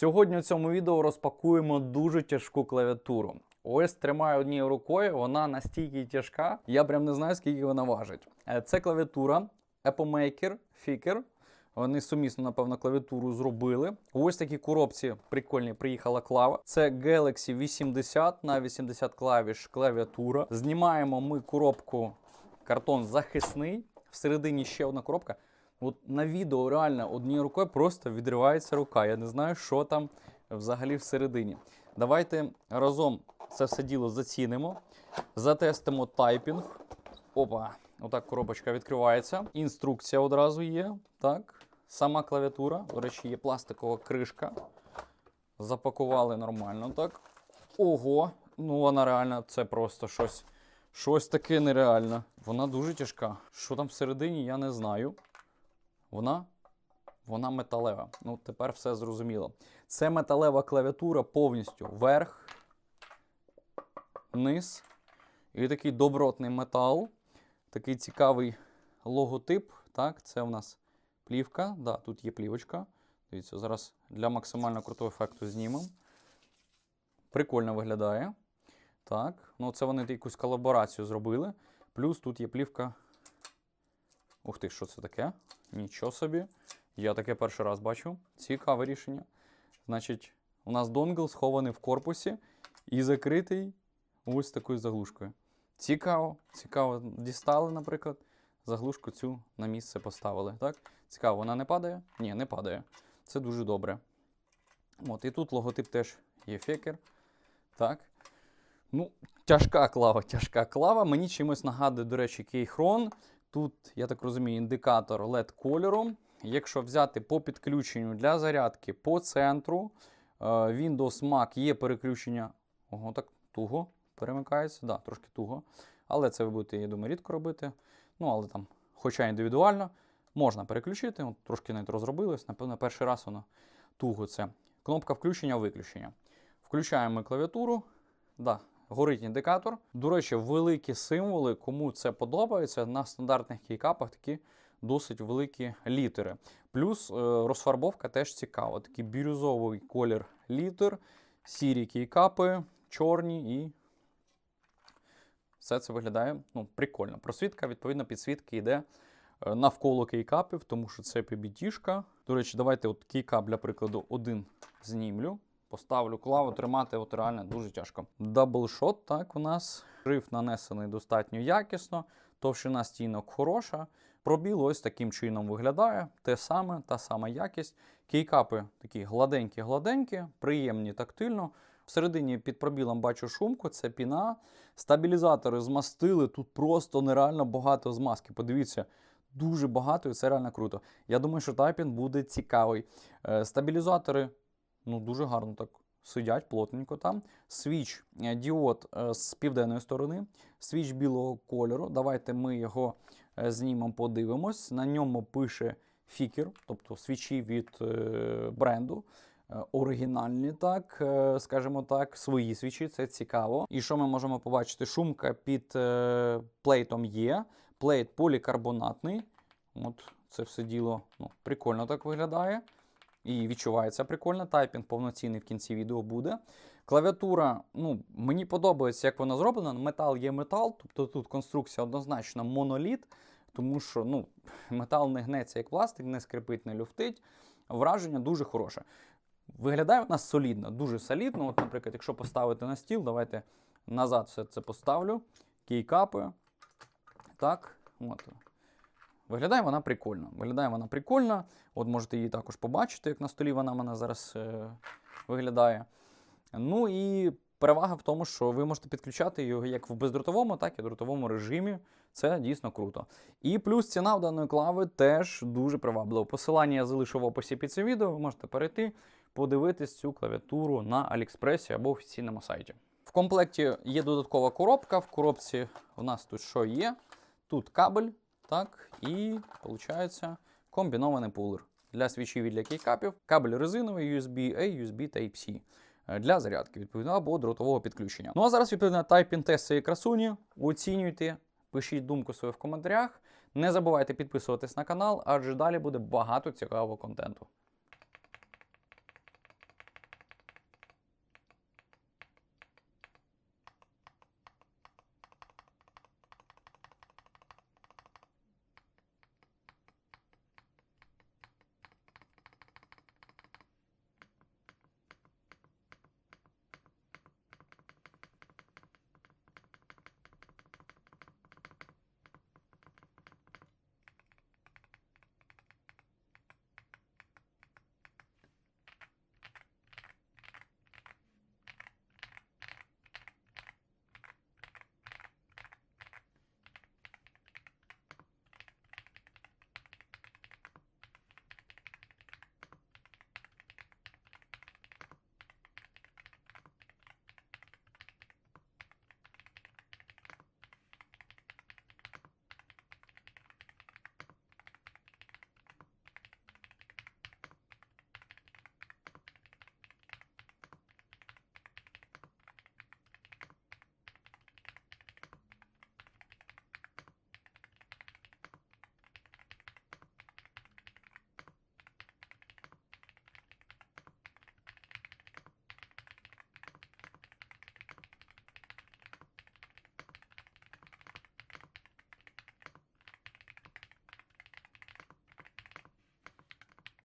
Сьогодні у цьому відео розпакуємо дуже тяжку клавіатуру. Ось тримаю однією рукою, вона настільки тяжка, я прям не знаю, скільки вона важить. Е, Це клавіатура Apple Maker Ficker. Вони сумісно, напевно, клавіатуру зробили. Ось такій коробці прикольні приїхала клава. Це Galaxy 80 на 80 клавіш клавіатура. Знімаємо ми коробку картон захисний. Всередині ще одна коробка. От на відео реально однією рукою просто відривається рука. Я не знаю, що там взагалі всередині. Давайте разом це все діло зацінимо, затестимо тайпінг. Опа, отак коробочка відкривається. Інструкція одразу є. Так. Сама клавіатура. До речі, є пластикова кришка. Запакували нормально, так. Ого, ну вона реально, це просто щось. Щось таке нереальне. Вона дуже тяжка. Що там всередині, я не знаю. Вона вона металева. Ну, тепер все зрозуміло. Це металева клавіатура повністю верх, низ. І такий добротний метал. Такий цікавий логотип. Так, це у нас плівка. Да, тут є плівочка. Дивіться, зараз для максимально крутого ефекту знімемо. Прикольно виглядає. Так, ну це вони якусь колаборацію зробили. Плюс тут є плівка. Ух ти, що це таке? Нічого собі. Я таке перший раз бачу. Цікаве рішення. Значить, у нас донгл схований в корпусі і закритий ось такою заглушкою. Цікаво, цікаво. Дістали, наприклад, заглушку цю на місце поставили. Так? Цікаво, вона не падає? Ні, не падає. Це дуже добре. От, і тут логотип теж є фекер. Так. Ну, тяжка клава, тяжка клава. Мені чимось нагадує, до речі, кейхрон. Тут, я так розумію, індикатор LED кольору. Якщо взяти по підключенню для зарядки по центру, е, Windows Mac є переключення. Ого, так туго перемикається. Да, трошки туго. Але це ви будете, я думаю, рідко робити. Ну, але там, хоча індивідуально, можна переключити. От, трошки навіть розробилось. Напевно, перший раз воно туго це. Кнопка включення-виключення. Включаємо клавіатуру. Да, горить індикатор. До речі, великі символи, кому це подобається, на стандартних кейкапах такі досить великі літери. Плюс е, розфарбовка теж цікава. Такий бірюзовий колір літер, сірі кейкапи, чорні і все це виглядає ну, прикольно. Просвітка, відповідно, підсвітки йде е, навколо кейкапів, тому що це PBT-шка. До речі, давайте от кейкап, для прикладу, один знімлю. Поставлю клаву, тримати от реально дуже тяжко. Даблшот, так, у нас. Шрифт нанесений достатньо якісно, товщина стінок хороша. Пробіл ось таким чином виглядає. Те саме, та сама якість. Кейкапи такі гладенькі-гладенькі, приємні тактильно. Всередині під пробілом бачу шумку, це піна. Стабілізатори змастили. Тут просто нереально багато змазки. Подивіться, дуже багато і це реально круто. Я думаю, що тайпінг буде цікавий. Е, Стабілізатори ну, дуже гарно так сидять, плотненько там. Свіч е, діод е, з південної сторони, свіч білого кольору. Давайте ми його е, знімемо, подивимось. На ньому пише фікер, тобто свічі від бренду. Оригінальні, так, скажімо так, свої свічі, це цікаво. І що ми можемо побачити? Шумка під плейтом є, плейт полікарбонатний. От це все діло ну, прикольно так виглядає. І відчувається прикольно. Тайпінг повноцінний в кінці відео буде. Клавіатура, ну, мені подобається, як вона зроблена. Метал є метал, тобто тут конструкція однозначно моноліт, тому що ну, метал не гнеться як пластик, не скрипить, не люфтить. Враження дуже хороше. Виглядає вона солідно, дуже солідно. От, наприклад, якщо поставити на стіл, давайте назад все це поставлю. Кейкапи. Так, от. Виглядає вона прикольно. Виглядає вона прикольно. От можете її також побачити, як на столі вона мене зараз е, виглядає. Ну і перевага в тому, що ви можете підключати його як в бездротовому, так і в дротовому режимі. Це дійсно круто. І плюс ціна в даної клави теж дуже приваблива. Посилання я залишу в описі під цим відео. Ви можете перейти, подивитись цю клавіатуру на Алікспресі або офіційному сайті. В комплекті є додаткова коробка. В коробці у нас тут що є? Тут кабель, так, і виходить комбінований пулер для свічів і для кейкапів. Кабель резиновий USB-A, USB Type-C е, для зарядки, відповідно, або дротового підключення. Ну а зараз відповідно тайпінг тест цієї красуні. Оцінюйте, пишіть думку свою в коментарях. Не забувайте підписуватись на канал, адже далі буде багато цікавого контенту.